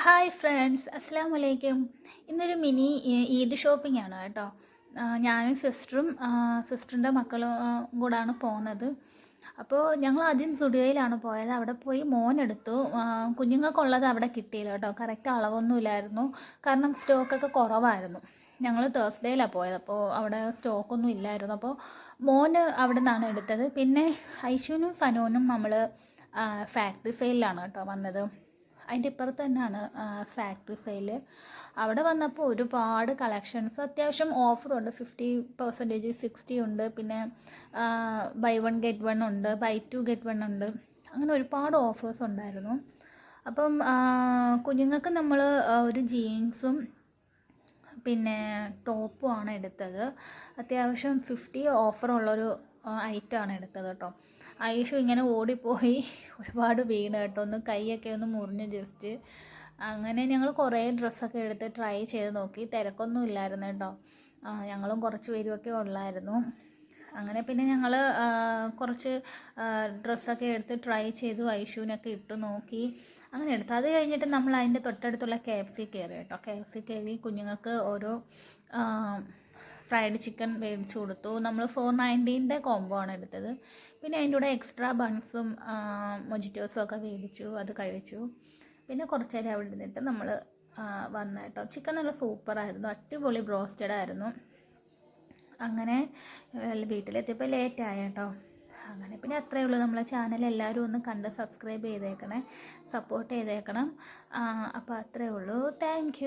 Hi friends അസ്സാം വലൈക്കും ഇന്നൊരു മിനി ഈദ് ഷോപ്പിംഗ് ആണ് കേട്ടോ. ഞാനും സിസ്റ്ററും സിസ്റ്ററിന്റെ മക്കളും കൂടാണ് പോകുന്നത്. അപ്പോൾ ഞങ്ങൾ ആദ്യം സുഡിയോയിലാണ് പോയത്. അവിടെ പോയി മോനെടുത്തു കുഞ്ഞുങ്ങൾക്കുള്ളത് അവിടെ കിട്ടിയില്ല കേട്ടോ. കറക്റ്റ് അളവൊന്നുമില്ലായിരുന്നു കാരണം സ്റ്റോക്കൊക്കെ കുറവായിരുന്നു. ഞങ്ങൾ തേഴ്സ്ഡേയിലാണ് പോയത്. അപ്പോൾ അവിടെ സ്റ്റോക്കൊന്നും ഇല്ലായിരുന്നു. അപ്പോൾ മോന് അവിടെ നിന്നാണ് എടുത്തത്. പിന്നെ ഐശുവിനും ഫനോനും നമ്മൾ ഫാക്ടറി സെയിലാണ് കേട്ടോ വന്നത്. അതിന്റെ ഇപ്പുറത്ത് തന്നെയാണ് ഫാക്ടറി സെയിൽ അവിടെ വന്നപ്പോൾ ഒരുപാട് കളക്ഷൻസ് അത്യാവശ്യം ഓഫറുണ്ട് ഫിഫ്റ്റി പെർസെന്റേജ് സിക്സ്റ്റി ഉണ്ട്. പിന്നെ ബൈ വൺ ഗെറ്റ് വൺ ഉണ്ട്. ബൈ ടു ഗെറ്റ് വൺ ഉണ്ട്. അങ്ങനെ ഒരുപാട് ഓഫേഴ്സ് ഉണ്ടായിരുന്നു. അപ്പം കുഞ്ഞുങ്ങൾക്ക് നമ്മൾ ഒരു ജീൻസും പിന്നെ ടോപ്പും ആണ് എടുത്തത്. അത്യാവശ്യം ഫിഫ്റ്റി ഓഫറുള്ളൊരു ഐറ്റമാണ് എടുത്തത് കേട്ടോ. ഐഷു ഇങ്ങനെ ഓടിപ്പോയി. ഒരുപാട് വീണ് കേട്ടോ. ഒന്ന് കൈയൊക്കെ ഒന്ന് മുറിഞ്ഞ് ജസ്റ്റ്. അങ്ങനെ ഞങ്ങൾ കുറേ ഡ്രസ്സൊക്കെ എടുത്ത് ട്രൈ ചെയ്ത് നോക്കി. തിരക്കൊന്നും ഇല്ലായിരുന്നു കേട്ടോ. ഞങ്ങളും കുറച്ച് പേരുമൊക്കെ ഉള്ളായിരുന്നു. അങ്ങനെ പിന്നെ ഞങ്ങൾ കുറച്ച് ഡ്രസ്സൊക്കെ എടുത്ത് ട്രൈ ചെയ്തു. ഐഷുവിനൊക്കെ ഇട്ടു നോക്കി. അങ്ങനെ എടുത്തു. അത് കഴിഞ്ഞിട്ട് നമ്മൾ അതിന്റെ തൊട്ടടുത്തുള്ള കെ എഫ് സി കയറി കേട്ടോ. കെ എഫ് സി കയറി കുഞ്ഞുങ്ങൾക്ക് ഓരോ ഫ്രൈഡ് ചിക്കൻ മേടിച്ചു കൊടുത്തു. നമ്മൾ ഫോർ നയന്റീന്റെ കോംബോ ആണ് എടുത്തത്. പിന്നെ അതിന്റെ കൂടെ എക്സ്ട്രാ ബൺസും മൊജിറ്റോസും ഒക്കെ മേടിച്ചു അത് കഴിച്ചു. പിന്നെ കുറച്ച് നേരം അവിടെ ഇരുന്നിട്ട് നമ്മൾ വന്ന കേട്ടോ. ചിക്കൻ നല്ല സൂപ്പറായിരുന്നു അടിപൊളി ബ്രോസ്റ്റഡ് ആയിരുന്നു. അങ്ങനെ വീട്ടിലെത്തിയപ്പോൾ ലേറ്റ് ആയ കേട്ടോ. അങ്ങനെ പിന്നെ അത്രയേ ഉള്ളൂ. നമ്മളെ ചാനൽ എല്ലാവരും ഒന്ന് കണ്ട് സബ്സ്ക്രൈബ് ചെയ്തേക്കണേ സപ്പോർട്ട് ചെയ്തേക്കണം. അപ്പോൾ അത്രയേ ഉള്ളൂ. താങ്ക്